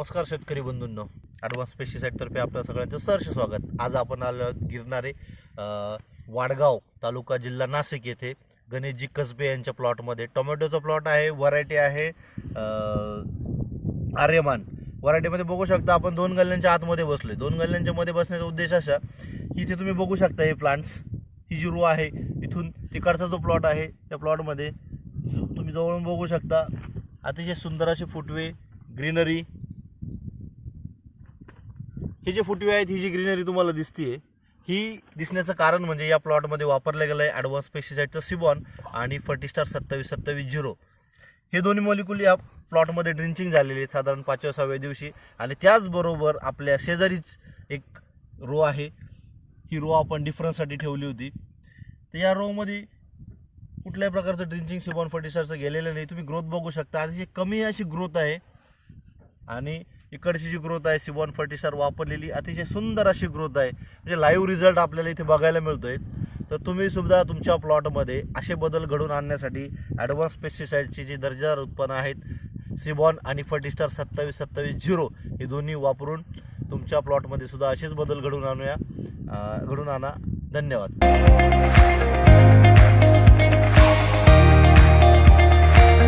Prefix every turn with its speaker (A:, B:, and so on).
A: नमस्कार शेतकरी बंधूंनो. ॲडव्हान्स पेस्टिसाईडतर्फे आपल्या सगळ्यांचं सहर्ष स्वागत. आज आपण आलो गिरणारे वाडगाव तालुका जिल्हा नाशिक येथे. गणेशजी कसबे यांच्या प्लॉटमध्ये टोमॅटोचा प्लॉट आहे व्हरायटी आहे आर्यमान. व्हरायटीमध्ये बघू शकता आपण दोन गल्ल्यांच्या आतमध्ये बसलोय. दोन गल्ल्यांच्या मध्ये बसण्याचा उद्देश असा की इथे तुम्ही बघू शकता हे प्लांट्स ही जी रो आहे इथून तिकडचा जो प्लॉट आहे त्या प्लॉटमध्ये तुम्ही जवळून बघू शकता. अतिशय सुंदर असे फुटवे ग्रीनरी हे जे फुटवे आहेत ही जी ग्रीनरी तुम्हाला दिसतीये ही दिसण्याचं कारण म्हणजे या प्लॉटमध्ये वापरलं गेलं आहे ॲडव्हान्स पेस्टिसाईडचं सिबॉन आणि फर्टिस्टार सत्तावीस सत्तावीस झिरो. हे दोन्ही मॉलिक्युल या प्लॉटमध्ये ड्रिंचिंग झालेली आहेत साधारण पाचव्या सहाव्या दिवशी. आणि त्याचबरोबर आपल्या शेजारीच एक रो आहे. ही रो आपण डिफरन्ससाठी ठेवली होती. तर या रोमध्ये कुठल्याही प्रकारचं ड्रिंचिंग सिबॉन स्टारचं गेलेलं नाही. तुम्ही ग्रोथ बघू शकता. अतिशय कमी अशी ग्रोथ आहे आणि इकडची जी ग्रोथ आहे सिबॉन फर्टिसायझर वापरलेली अतिशय सुंदर अशी ग्रोथ आहे. म्हणजे लाईव्ह रिझल्ट आपल्याला इथे बघायला मिळतो आहे तर तुम्ही सुद्धा तुमच्या प्लॉटमध्ये असे बदल घडून आणण्यासाठी ॲडव्हान्स पेस्टिसाईडची जी दर्जेदार उत्पन्न आहेत सिबॉन आणि फर्टिस्टार सत्तावीस सत्तावीस झिरो हे दोन्ही वापरून तुमच्या प्लॉटमध्ये सुद्धा असेच बदल घडून आणूया. घडून आणा. धन्यवाद.